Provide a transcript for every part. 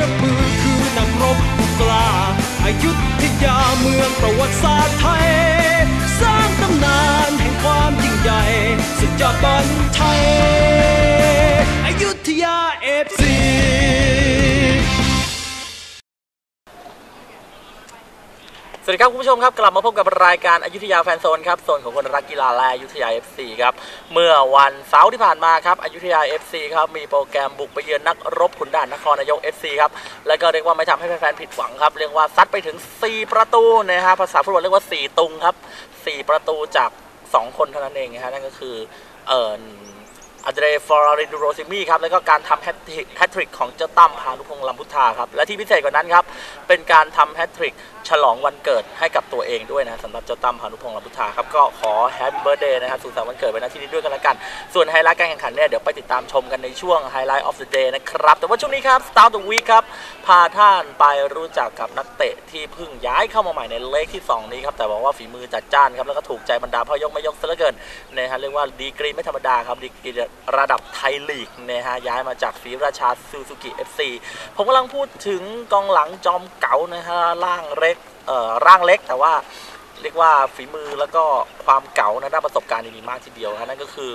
รับมือคือนักรบผู้กล้าอายุทยาเมืองประวัติศาสตร์ไทย สร้างตำนานแห่งความยิ่งใหญ่สุดยอดบอลไทย สวัสดีครับคุณผู้ชมครับกลับมาพบกับรายการอายุธยาแฟนโซนครับโซนของคนรักกีฬาและอยุธยา FC ครับเมื่อวันเสาร์ที่ผ่านมาครับอายุธยา FC ครับมีโปรแกรมบุกไปเยือนนักรบขุนด่านนครนายก FC ครับแล้วก็เรียกว่าไม่ทำให้แฟนๆผิดหวังครับเรียกว่าซัดไปถึง 4 ประตูนะฮะภาษาฟุตบอลเรียกว่า 4 ตุงครับ 4 ประตูจาก 2 คนเท่านั้นเองนะฮะนั่นก็คือเอ่อ อันเดรฟอร์รินดูโรซิมี่ครับแล้วก็การทำแฮตทริกของเจ้าตั้มพานุพงษ์ลำพุทธาครับและที่พิเศษกว่านั้นครับเป็นการทำแฮตทริกฉลองวันเกิดให้กับตัวเองด้วยนะสำหรับเจ้าตั้มพานุพงษ์ลำพุทธาครับก็ขอแฮปปี้เบิร์ดเดย์นะครับสุขสันต์วันเกิดไว้ณที่นี้ด้วยกันละกัน ส่วนไฮไลท์การแข่งขันเนี่ยเดี๋ยวไปติดตามชมกันในช่วงไฮไลท์ออฟเดอะเดย์นะครับแต่ว่าช่วงนี้ครับ Start the Week ครับพาท่านไปรู้จักกับนักเตะที่เพิ่งย้ายเข้ามาใหม่ในเลขที่สองนี้ครับแต่บอกว่าฝีมือจัดจ้านครับแล้วก็ถูกใจบรรดาพ่อยกไม่ยกซะเหลือเกินนะฮะเรียกว่าดีกรีไม่ธรรมดาครับดีกรีระดับไทยลีกนะฮะย้ายมาจากศรีราชาซูซูกิ FC ผมกำลังพูดถึงกองหลังจอมเก๋านะฮะร่างเล็กเอ่อร่างเล็กแต่ว่าเรียกว่าฝีมือแล้วก็ความเก๋านะด้านประสบการณ์ดีมีมากทีเดียวฮะนั่นก็คือ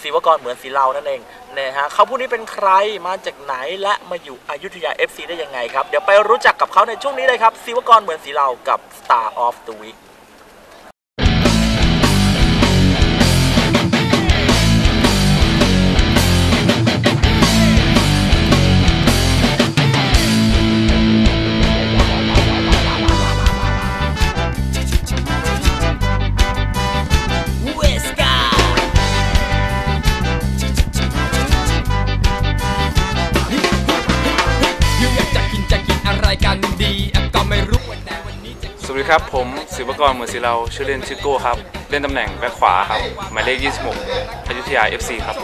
ศิวกรเหมือนศิลานั่นเองนะฮะเขาผู้นี้เป็นใครมาจากไหนและมาอยู่อยุธยา FC ได้ยังไงครับ เดี๋ยวไปรู้จักกับเขาในช่วงนี้เลยครับศิวกรเหมือนศิลากับ Star of the Week ครับ ผมศิวกรเหมือนศิเราชื่อเล่นชื่อโก้ครับ เล่นตำแหน่งแบ็คขวาครับหมายเลข 26อยุธยา FC ครับ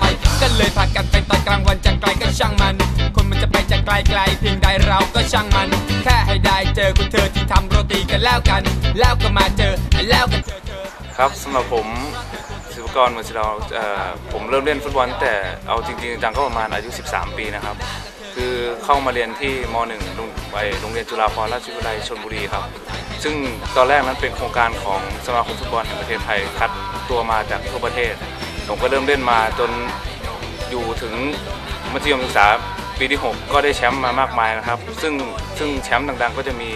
ไปก็เลยพากันไปตอนกลางวันจะไกลก็ช่างมัน คนมันจะไปจะไกลไกลเพียงใดเราก็ช่างมัน แค่ให้ได้เจอคุณเธอที่ทำโรตีกันแล้วกัน แล้วก็มาเจอแล้วก็เจอเธอครับสำหรับผมศิวกรเหมือนศิเราเอ่อผมเริ่มเล่นฟุตบอลตั้งแต่เอาจริงๆจังๆก็ประมาณอายุ 13 ปีนะครับ คือเข้ามาเรียนที่ม .1 โรง ไปโรงเรียนจุฬาภรณราชวิทยาลัยชลบุรีครับ ซึ่งตอนแรกนั้นเป็นโครงการของสมาคมฟุตบอลแห่งประเทศไทยคัดตัวมาจากทั่วประเทศ ผมก็เริ่มเล่นมาจนอยู่ถึงมัธยมศึกษาปีที่ 6 ก็ได้แชมป์มามากมายนะครับ ซึ่งซึ่งแชมป์ดังๆ ก็จะมี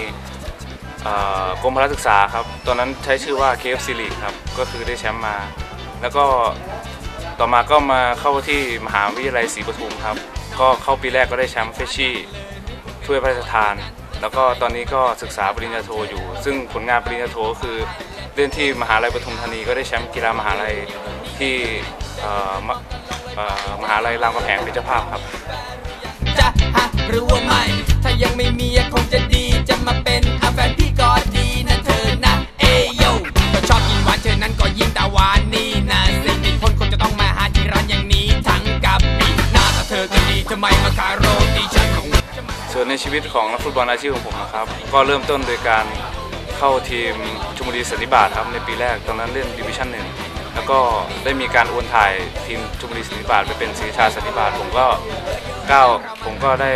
กรมพละศึกษาครับ ตอนนั้นใช้ชื่อว่า KFC League ครับ ก็คือได้แชมป์มา แล้วก็ต่อมาก็มาเข้าที่มหาวิทยาลัยศรีปทุมครับ ก็เข้าปีแรกก็ได้แชมป์เฟชชี่ ถ้วยพระราชทาน แล้วก็ตอนนี้ก็ศึกษาปริญญาโทอยู่ ซึ่งผลงานปริญญาโทก็คือเล่นที่มหาลัยปทุมธานีก็ได้แชมป์กีฬามหาลัยที่มมหาลัยรามคำแหงเป็นเจ้าภาพครับจะฮะหรือว่าไม่ถ้ายังไม่มีคงจะดีจะมาเป็นอาแฟนพี่ ชีวิตของนักฟุตบอลอาชีพของผมนะครับ ก็เริ่มต้นโดยการเข้าทีมชลบุรีสันนิบาตครับในปีแรกตอนนั้นเล่นดิวิชั่นหนึ่งแล้วก็ได้มีการโอนถ่ายทีมชลบุรีสันนิบาตไปเป็นศรีราชาสันนิบาตผมก็ก้าวผมก็ได้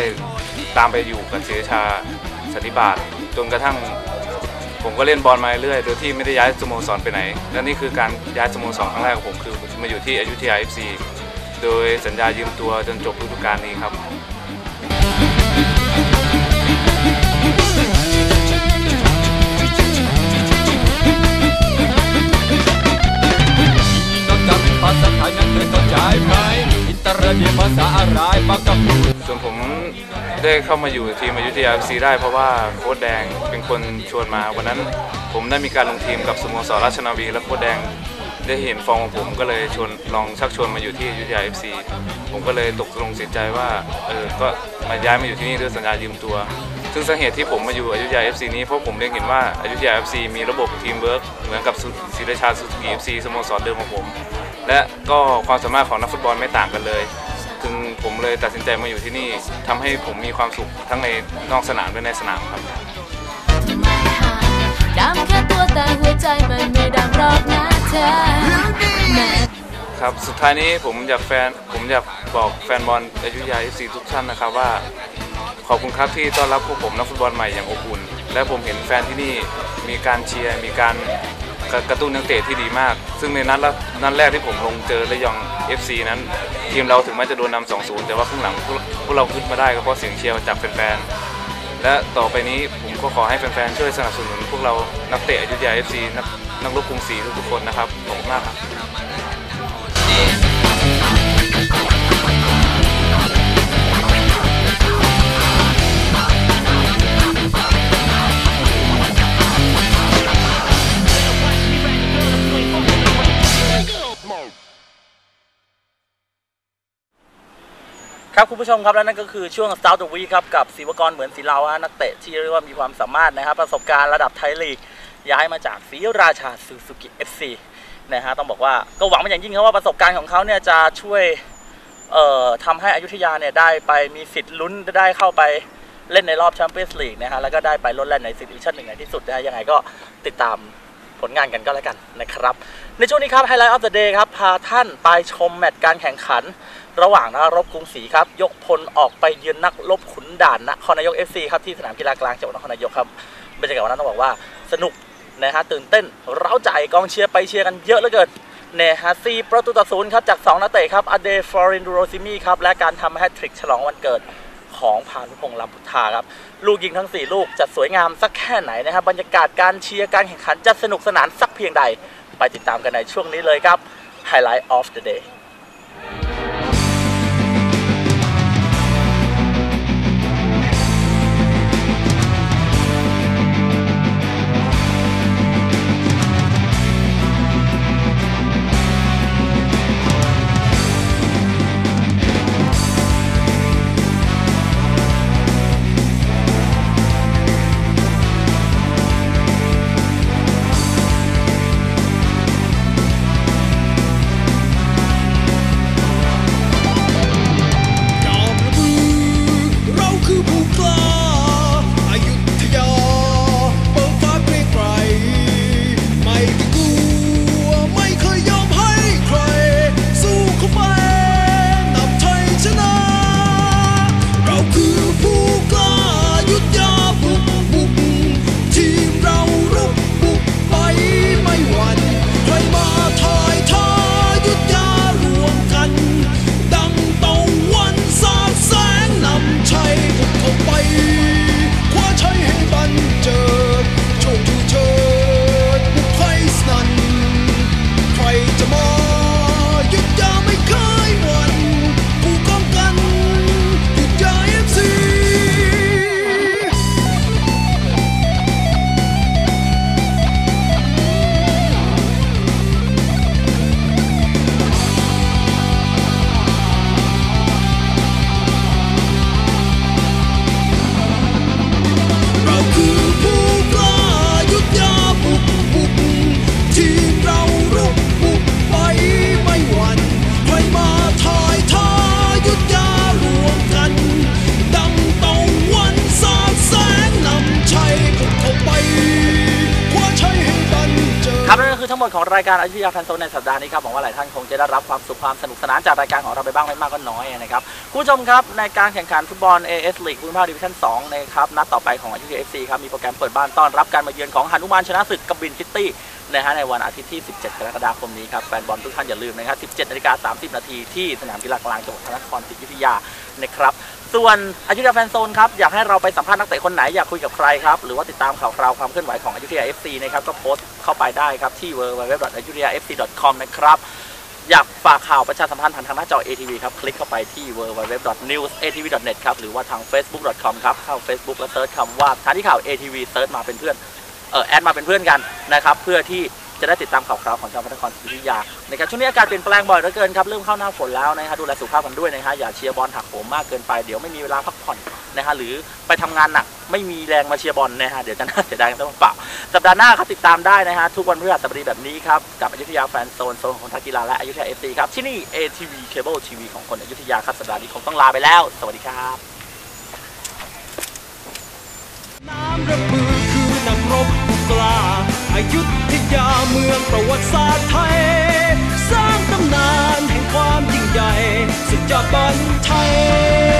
ตามไปอยู่กับศรีราชาสันนิบาตจนกระทั่งผมก็เล่นบอลมาเรื่อยโดยที่ไม่ได้ย้ายสโมสรไปไหน และนี่คือการย้ายสโมสรครั้งแรกของผมคือมาอยู่ที่อยุธยา FC โดยสัญญายืมตัวจนจบฤดูกาลนี้ครับ ได้เข้ามาอยู่ทีมอยุธยา FC ได้เพราะว่าโค้ชแดงเป็นคนชวนมาวันนั้นผมได้มีการลงทีมกับสโมสรราชนาวี และโค้ชแดงได้เห็นฟอร์มของผมก็เลยชวนลองชักชวนมาอยู่ที่อยุธยา FC ผมก็เลยตกลงสินใจว่าเออก็มาย้ายมาอยู่ที่นี่ด้วยสัญญายืมตัว ซึ่งสาเหตุที่ผมมาอยู่อยุธยา FC นี้เพราะผมเล็งเห็นว่าอยุธยา FC มีระบบทีมเวิร์กเหมือนกับศรีราชาสุกี FC สโมสรเดิมของผม และก็ความสามารถของนักฟุตบอลไม่ต่างกันเลย เลยตัดสินใจมาอยู่ที่นี่ทำให้ผมมีความสุขทั้งในนอกสนามและในสนามครับ ดำแค่ตัวแต่หัวใจมันไม่ดำหรอกนะเธอแม้ครับสุดท้ายนี้ผมอยากแฟนผมอยากบอกแฟนบอลอยุธยา FC ทุกท่านนะครับว่าอบคุณครับที่ต้อนรับพวกผมนักฟุตบอลใหม่อย่างอบอุ่น และผมเห็นแฟนที่นี่มีการเชียร์มีการ กระกระตุ้นนักเตะที่ดีมาก ซึ่งในนัดละนัดแรกที่ผมลงเจอระยอง FC นั้น ทีมเราถึงแม้จะโดนนำ2-0 แต่ว่าข้างหลังพวกพวกเราขึ้นมาได้ก็เพราะเสียงเชียร์จากแฟนๆ และต่อไปนี้ผมก็ขอให้แฟนๆ ช่วยสนับสนุนพวกเรานักเตะอยุธยา FC นักนักรบกรุงศรีทุกๆคนนะครับขอบคุณมากครับ ครับคุณผู้ชมครับ และนั่นก็คือช่วง Start the Week ครับ กับศิวกรเหมือนศิลาฮะนักเตะที่เรียกว่ามีความสามารถนะครับ ประสบการณ์ระดับไทยลีก ย้ายมาจากศรีราชาซูซูกิ FC นะฮะต้องบอกว่าก็หวังเป็นอย่างยิ่งครับว่าประสบการณ์ของเขาเนี่ยจะช่วยเอ่อทำให้อยุธยาเนี่ยได้ไปมีสิทธิ์ลุ้นได้เข้าไปเล่นในรอบแชมเปี้ยนส์ลีกนะฮะแล้วก็ได้ไปลดแล่นในซีดิวิชั่นหนึ่งในที่สุดนะฮะยังไงก็ติดตามผลงานกันก็แล้วกันนะครับ ในช่วงนี้ครับไฮไลท์ออฟเดอะเดย์ครับ พาท่านไปชมแมตช์การแข่งขัน ระหว่างนักรบกรุงศรีครับ ยกพลออกไปเยือนนักรบขุนด่านนครนายก FC ครับที่สนามกีฬากลางจังหวัดนครนายกครับบรรยากาศวันนั้นต้องบอกว่าสนุกนะฮะตื่นเต้นเร้าใจกองเชียร์ไปเชียร์กันเยอะเหลือเกินเนี่ยฮะซีประตูต่อศูนย์ครับจาก 2 นักเตะครับอเดฟอรินดูโรซิมีครับและการทำแฮตทริกฉลองวันเกิดของพานุพงษ์ลำพุทธาครับ ลูกยิงทั้ง 4 ลูกจะสวยงามสักแค่ไหนนะครับบรรยากาศการเชียร์การแข่งขันจะสนุกสนานสักเพียงใด ไปติดตามกันในช่วงนี้เลยครับ Highlight of the Day หมดของรายการอยุธยาแฟนโซนในสัปดาห์นี้ครับหวังว่าหลายท่านคงจะได้รับความสุขความสนุกสนานจากรายการของเราไปบ้างไม่มากก็น้อยนะครับคุณผู้ชมครับในการแข่งขันฟุตบอล AS League ภูมิภาคดิวิชั่น2นะครับนัดต่อไปของอยุธยา FC ครับมีโปรแกรมเปิดบ้านต้อนรับการมาเยือนของหนุมานชนะศึกกับบินซิตี้นะฮะในวันอาทิตย์ที่ 17 กรกฎาคมนี้ครับแฟนบอลทุกท่านอย่าลืมนะครับ 17นาฬิกา30 นาทีที่สนามกีฬากลางจังหวัดพระนครศรีอยุธยา นะครับส่วนอายุธยาแฟนโซนครับ อยากให้เราไปสัมภาษณ์นักเตะคนไหน อยากคุยกับใครครับ หรือว่าติดตามข่าวคราวความเคลื่อนไหวของอายุธยา FC นะครับ ก็โพสต์เข้าไปได้ครับ ที่ www.ayutthayafc.com นะครับ อยากฝากข่าวประชาสัมพันธ์ผ่านทางหน้าจอ ATV ครับ คลิกเข้าไปที่ www.newsatv.net ครับ หรือว่าทาง facebook.com ครับ เข้า Facebook แล้วเซิร์ชคำว่าสถานีข่าว ATV เซิร์ชมาเป็นเพื่อนเออแอดมาเป็นเพื่อนกันนะครับเพื่อที่ จะได้ติดตามข่าวคราวของชาวพระนครศรีอยุธยานะครับช่วงนี้อากาศเปลี่ยนแปลงบ่อยเหลือเกินครับเริ่มเข้าหน้าฝนแล้วนะฮะดูแลสุขภาพกันด้วยนะฮะอย่าเชียร์บอลหักโหมมากเกินไปเดี๋ยวไม่มีเวลาพักผ่อนนะฮะหรือไปทำงานหนักไม่มีแรงมาเชียร์บอลนะฮะเดี๋ยวจะน่าเสียดายกันต้องเปล่าสัปดาห์หน้าครับติดตามได้นะฮะทุกวันพฤหัสบดีแบบนี้ครับกับอยุธยาแฟนโซนโซนของทักกีฬาและอยุธยาเอฟซีครับที่นี่ ATV Cable TV ของคนอยุธยาครับสัปดาห์นี้คงต้องลาไปแล้ว สวัสดีครับ อยุธยาเมืองประวัติศาสตร์ไทย สร้างตำนานแห่งความยิ่งใหญ่สุดยอดบันไทย